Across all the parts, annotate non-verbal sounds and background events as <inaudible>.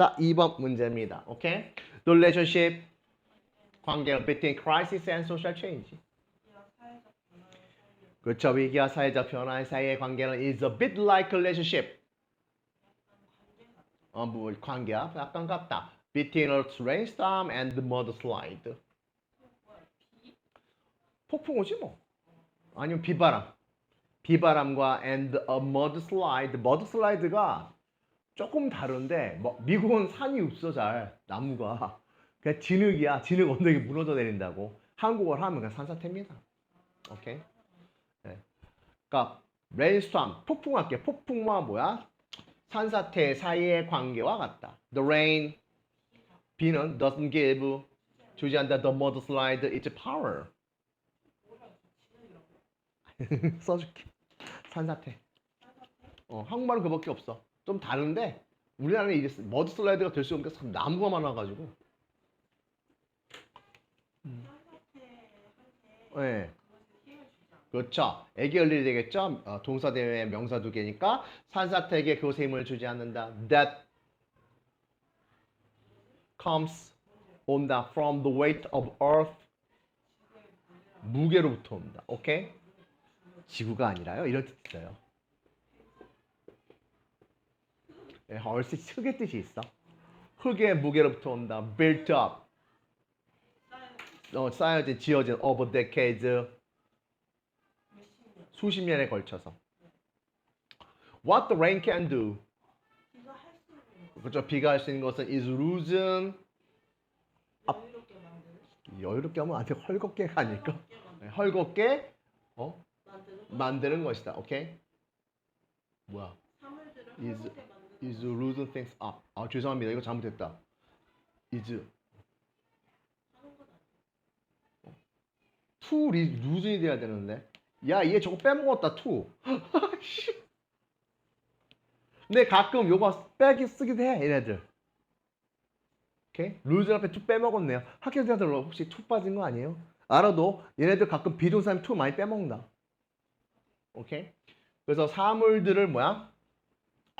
자, 2번 문제입니다. 오케이? The relationship 관계 between crisis and social change. 그렇죠. 위기와 사회적 변화 사이의 관계는 is a bit like relationship. 어, 뭐 관계와 약간 같다. Between a rainstorm and the mud slide. 폭풍 오지 뭐. 아니면 비바람. 비바람과 and a mud slide. mud slide가 조금 다른데 뭐 미국은 산이 없어 잘 나무가 그냥 진흙이야. 진흙 언덕이 무너져 내린다고. 한국어를 하면 그냥 산사태입니다. 오케이. 네. 그러니까 rainstorm 폭풍 할게. 폭풍과 뭐야? 산사태 사이의 관계와 같다. The rain 비는 doesn't give 주지 않다. The mud slide its power. <laughs> 써줄게. 산사태. 어, 한국말은 그밖에 없어. 좀 다른데 우리나라는 이게 머드 슬라이드가 될 수 없는 게참 나무가 많아가지고. 네. 그렇죠. 애기 열일이 되겠죠. 어, 동사 대회 명사 두 개니까 산사태에게 그것의 힘을 주지 않는다. That comes 온다 from the weight of earth 무게로부터 온다. 오케이? 지구가 아니라요. 이런 뜻 있어요. 네, 얼씨 흙의 뜻이 있어. 흙의 무게로부터 온다. built up. 어, 쌓여진, 지어진 over decades. 수십 년에 걸쳐서. What the rain can do. 그렇죠. 비가 할 수 있는 것은 is loosen. 여유롭게 하면 안 돼. 헐겁게가 아닐까? 네, 헐겁게 어? 만드는 것이다. 오케이? 뭐야? is is losing things up. 아 죄송합니다. 이거 잘못했다. is to loosen이 돼야 되는데. 야, 얘 저거 빼먹었다. to. <laughs> 씨. 근데 가끔 요거 빼기 쓰기도 해. 얘네들. 오케이? lose 앞에 to 빼먹었네요. 학교생들 혹시 to 빠진 거 아니에요? 알아도 얘네들 가끔 비동사면 to 많이 빼먹는다. 오케이? 그래서 사물들을 뭐야?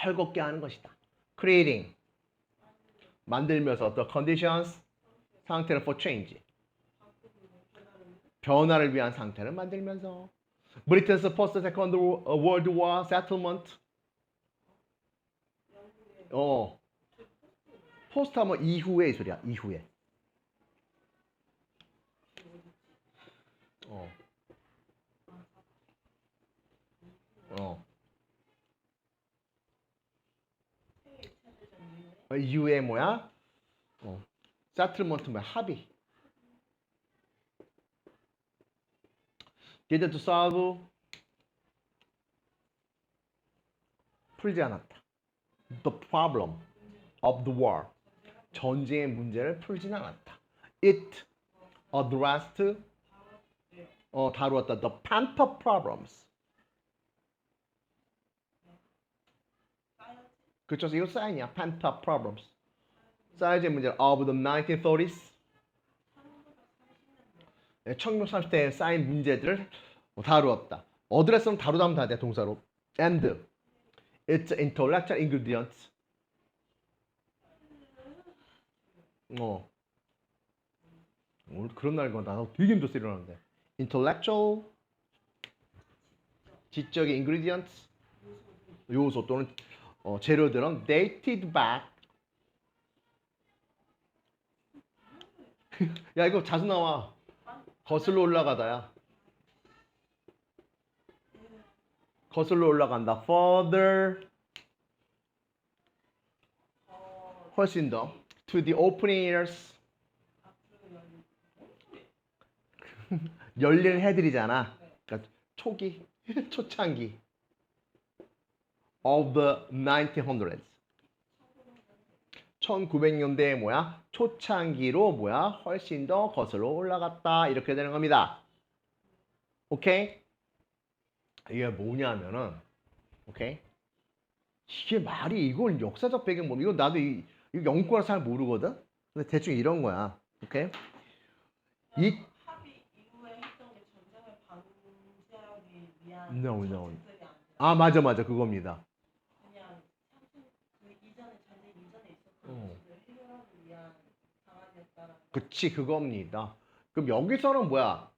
헐겁게 하는 것이다. creating 만들면서 the conditions 상태를 for change 변화를 위한 상태를 만들면서 Britain's post second world war settlement 어 포스트 하면 이후의 소리야 이후에 어 어. 어, 이후에 뭐야? 어. 세틀먼트 뭐야? 합의. to solve 풀지 않았다. The problem of the war. 전쟁의 문제를 풀지는 않았다. It addressed 어, 다루었다. The up problems. 그쵸? 이거 사인이야. pent up problems. 사이즈의 문제 of the 1930s. 1930대에 쌓인 문제들을 다루었다. 어드레스는 다루다면 다 돼, 동사로. And its intellectual ingredients. 어. 오늘 그런 날이구나. 나 되게 힘들었어, 일어나는데. intellectual 지적인 ingredients 요소 또는 어, 재료들은 dated back. <laughs> 야 이거 자주 나와. 거슬러 올라가다야. 거슬러 올라간다. Further. 훨씬 더. To the opening years <laughs> 열리는 해들이잖아. 그러니까 초기 초창기 of the 1900s 1900년대에 뭐야? 초창기로 뭐야? 훨씬 더 거슬러 올라갔다. 이렇게 되는 겁니다. 오케이? 이게 뭐냐면은 오케이? 이게 말이 이걸 역사적 배경 뭐 이거 나도 이, 이거 영국어라 잘 모르거든. 근데 대충 이런 거야. 오케이? 이 No, no. 아 맞아 맞아 그겁니다. 그냥 삼촌 그 이전에 전쟁 이전에 있었던 어. 됐다라는 그치 그겁니다. 그럼 여기서는 뭐야?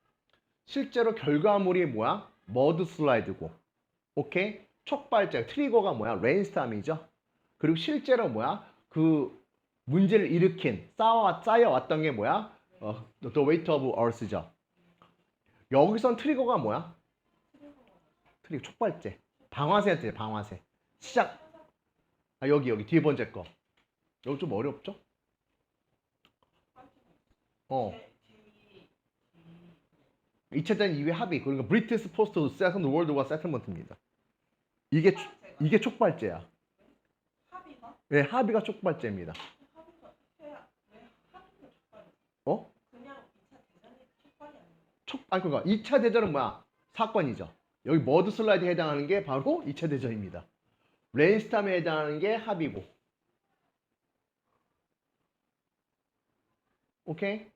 실제로 결과물이 뭐야? 머드 슬라이드고, 오케이? 촉발제 트리거가 뭐야? 레인스탐이죠. 그리고 실제로 뭐야? 그 문제를 일으킨 쌓아 쌓여왔던 게 뭐야? 어, The Weight of Earth죠. 여기선 트리거가 뭐야? 트리거 촉발제, 방아쇠한테 방아쇠. 시작. 아 여기 여기 뒤에 번째 거. 여기 좀 어렵죠? 어. 제, 2차 대전 이후의 합의 그러니까 브리티스 포스트 세컨드 월드 워 세틀먼트입니다. 이게 촉- 이게 촉발제야. 합의가? 네, 합의가 촉발제입니다. 어? 그냥 2차 대전이 촉발이 아니에요 촉 아니 그러니까 2차 대전은 뭐야? 사건이죠. 여기 머드 슬라이드에 해당하는 게 바로 2차 대전입니다. 레인스탐에 해당하는 게 합의고. 오케이?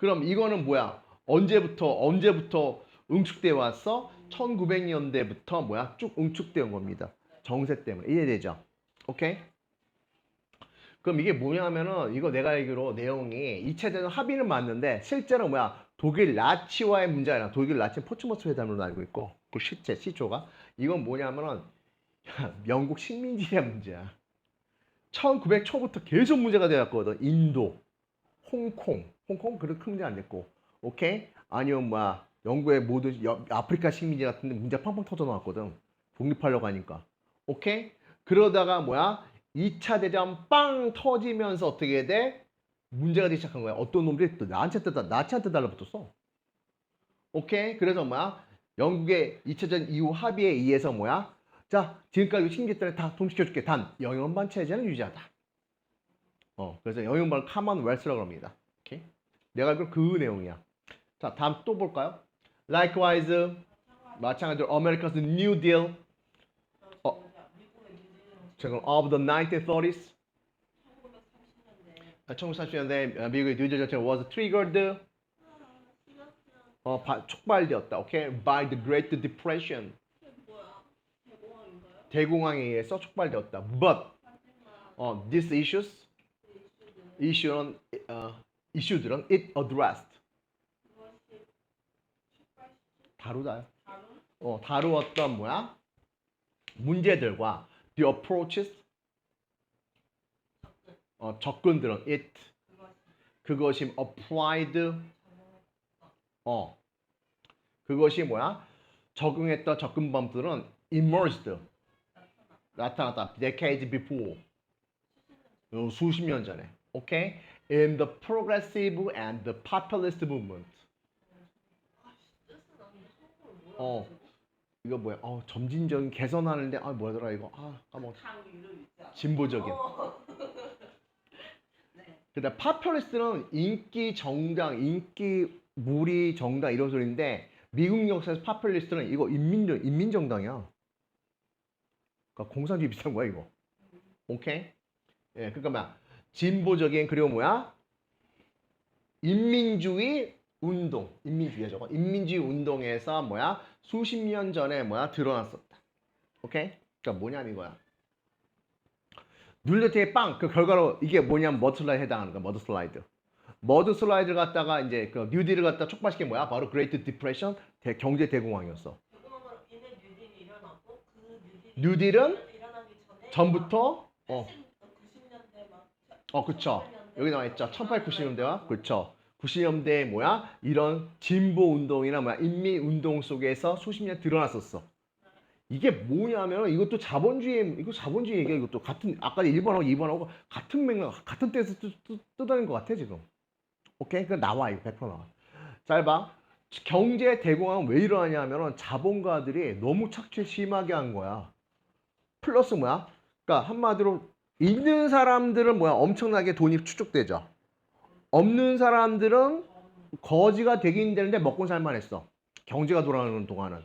그럼 이거는 뭐야? 언제부터 언제부터 응축돼 왔어? 1900년대부터 뭐야? 쭉 응축돼 온 겁니다. 정세 때문에 이해되죠? 오케이? 그럼 이게 뭐냐면은 이거 내가 알기로 내용이 2차 대전 합의는 맞는데 실제로 뭐야? 독일 나치와의 문제가 아니라 독일 나치 포츠머스 회담으로 알고 있고 그 실제 시초가 이건 뭐냐면은 야, <laughs> 영국 식민지의 문제야. 1900 초부터 계속 문제가 되었거든. 인도, 홍콩, 홍콩 그렇게 큰 문제 안 됐고, 오케이? 아니면 뭐야 영국의 모든 여- 아프리카 식민지 같은 데 문제 팡팡 터져 나왔거든. 독립하려고 하니까, 오케이? 그러다가 뭐야 2차 대전 빵 터지면서 어떻게 돼? 문제가 되기 시작한 거야. 어떤 놈들이 또 나치한테 다- 나치한테 달라붙었어. 오케이? 그래서 뭐야 영국의 2차 대전 이후 합의에 의해서 뭐야 자, 지금까지 식민지들을 다 통치해줄게. 단, 영연반 체제는 유지하다. 어, 그래서 영연반을 카먼웰스라고 합니다. 오케이? 내가 알기로 그 내용이야. 자, 다음 또 볼까요? Likewise, 마찬가지로 America's New Deal, 어. 지금 of the 1930s, 1930년대 1930년대 미국의 정책 was triggered, 어, 바- 촉발되었다. 오케이? By the Great Depression? 대공황에 의해서 촉발되었다. But, 어, these issues, 그 이슈는 어, 이슈들은 it addressed. 다루다 어, 다루었던 뭐야? 문제들과 the approaches 접근 어, 접근들은 it. 그것이 applied. 어 그것이 뭐야? 적응했던 접근법들은 emerged. 나타나 나타났다. decades before. 어, 수십 년 전에 오케이 in the progressive and the populist movement? 어. 이거 뭐야 어 점진적인 개선하는데 아 뭐더라 이거 아 까먹 않아? 진보적인 어. 네. 그다음 파퓰리스트는 인기 정당, 인기 무리 정당 이런 소리인데 미국 역사에서 파퓰리스트는 이거 인민정 인민 정당이야. 그러니까 공산주의 비슷한 거야 이거. 오케이? 예, 그러니까 뭐야 진보적인 그리고 뭐야 인민주의 운동, 인민주의야 저거. 인민주의 운동에서 뭐야 수십 년 전에 뭐야 드러났었다. 오케이? 그러니까 뭐냐면 이거야. 눌레트의 빵, 그 결과로 이게 뭐냐면 머드 슬라이드 해당하는 거야, 머드 슬라이드. 머드 슬라이드를 갖다가 이제 그 뉴딜을 갖다 촉발시킨 뭐야? 바로 그레이트 디프레션, 대- 경제 대공황이었어. 그 뉴딜은 전부터 어, 90년대 막 어, 그쵸. 여기 나와 있죠. 1890년대와 그렇죠. 90년대에 뭐야? 이런 진보 운동이나 뭐야? 인민 운동 속에서 수십 년 드러났었어. 이게 뭐냐면 이것도 자본주의 이거 자본주의 얘기야 이것도 같은 아까 1번하고 2번하고 같은 맥락 같은 때에서 뜨다는 것 같아 지금. 오케이? 그 나와 이거 100% 나와. 잘 봐. 경제 대공황은 왜 일어나냐면은 자본가들이 너무 착취 심하게 한 거야. 플러스 뭐야? 그러니까 한마디로 있는 사람들은 뭐야 엄청나게 돈이 축적되죠. 없는 사람들은 거지가 되긴 되는데 먹고 살만했어. 경제가 돌아가는 동안은.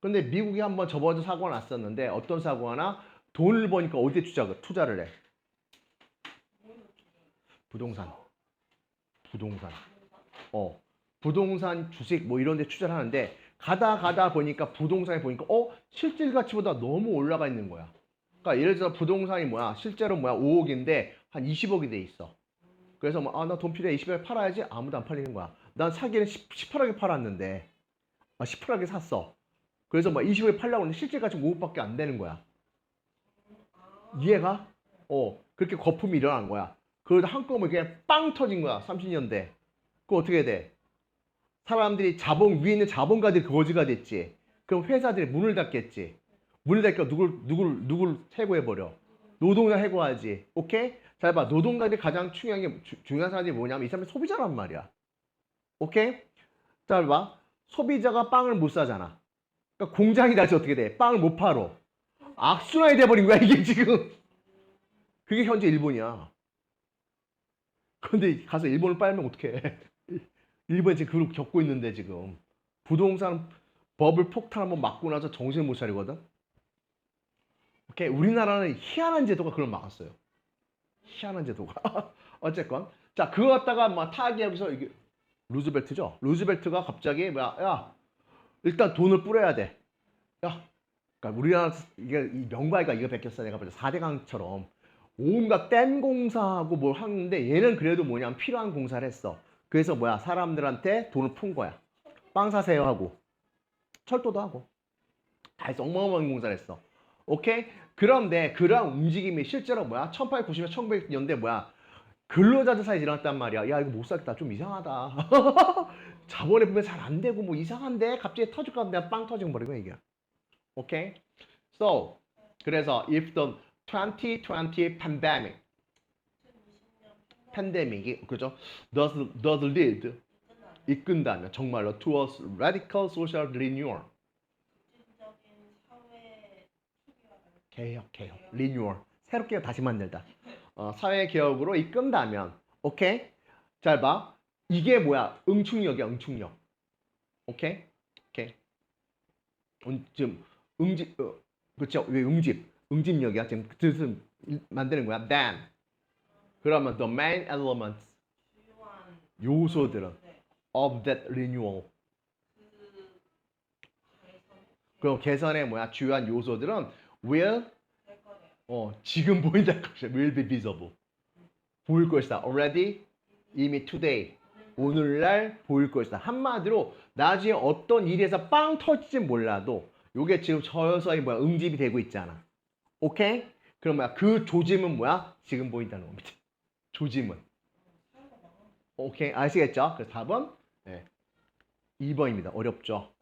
근데 미국이 한번 저번에 사고가 났었는데 어떤 사고가 하나 돈을 버니까 어디에 투자, 투자를 해? 부동산. 부동산. 어. 부동산 주식 뭐 이런 데 투자를 하는데 가다 가다 보니까 부동산에 보니까 어 실질 가치보다 너무 올라가 있는 거야. 그러니까 예를 들어 부동산이 뭐야 실제로 뭐야 5억인데 한 20억이 돼 있어. 그래서 뭐 아 나 돈 필요해 20억에 팔아야지 아무도 안 팔리는 거야. 난 사기는 10, 18억에 팔았는데 아 18억에 샀어. 그래서 뭐 20억에 팔려고 하는데 실제 가치 5억밖에 안 되는 거야. 아, 이해가? 어 그렇게 거품이 일어난 거야. 그러다 한꺼번에 그냥 빵 터진 거야 30년대. 그거 어떻게 돼? 사람들이 자본 위에 있는 자본가들이 거지가 됐지. 그럼 회사들이 문을 닫겠지. 문을 닫니까 누굴 누굴 누굴 해고해 버려. 노동자 해고하지. 오케이? 잘 봐. 노동자들이 가장 중요한 게 주- 중요한 사람들이 뭐냐면 이 사람이 소비자란 말이야. 오케이? 잘 봐. 소비자가 빵을 못 사잖아. 그러니까 공장이 다시 어떻게 돼? 빵을 못 팔어. 악순환이 돼버린 거야 이게 지금. 그게 현재 일본이야. 근데 가서 일본을 빨면 어떡해. 일본이 지금 그걸 겪고 있는데 지금. 부동산 법을 폭탄 한번 맞고 나서 정신을 못 차리거든. 오케이. 우리나라는 희한한 제도가 그걸 막았어요. 희한한 제도가. <laughs> 어쨌건. 자, 그거 갖다가 막 타기하면서 이게 루즈벨트죠. 루즈벨트가 갑자기 뭐야, 야, 일단 돈을 뿌려야 돼. 야, 그러니까 우리나라 이게 이 명바이가 이거 베꼈어. 내가 보자. 4대강처럼 온갖 댐 공사하고 뭘 하는데 얘는 그래도 뭐냐면 필요한 공사를 했어. 그래서 뭐야 사람들한테 돈을 푼 거야. 빵 사세요 하고 철도도 하고 다 해서 어마어마한 공사를 했어. 오케이? 그런데 그런 움직임이 실제로 뭐야? 1890년, 1900년대 뭐야? 근로자들 사이에 일어났단 말이야. 야, 이거 못 살겠다. 좀 이상하다. <laughs> 자본에 보면 잘 안 되고 뭐 이상한데 갑자기 터질 것 같은데 빵 터지고 버리고 이게. 오케이? So, 그래서 if the 2020 pandemic, 2020년 팬데믹이 그죠? does does lead 이끈다면 정말로 towards radical social renewal, 급진적인 사회 개혁, 개혁, renewal, 새롭게 다시 만들다. 어, 사회 개혁으로 이끈다면, 오케이? 잘 봐. 이게 뭐야? 응축력이야, 응축력. 오케이? 오케이. 음, 지금 응집, 어, 그렇죠? 왜 응집? 응집력이야. 지금 뜻은 만드는 거야. Then. 그러면 the main elements 요소들은 네, of that renewal. 그 그럼 개선의 뭐야? 주요한 요소들은 will. 어, 지금 보인다 것이야. <laughs> will be visible. 보일 것이다. already 이미 today 오늘날 보일 것이다. 한마디로 나중에 어떤 일에서 빵 터질지 몰라도 요게 지금 서서히 뭐야 응집이 되고 있잖아. 오케이? 그럼 뭐야 그 조짐은 뭐야? 지금 보인다는 겁니다. <laughs> 조짐은. 오케이 아시겠죠? 그래서 답은 네. 2번입니다. 어렵죠?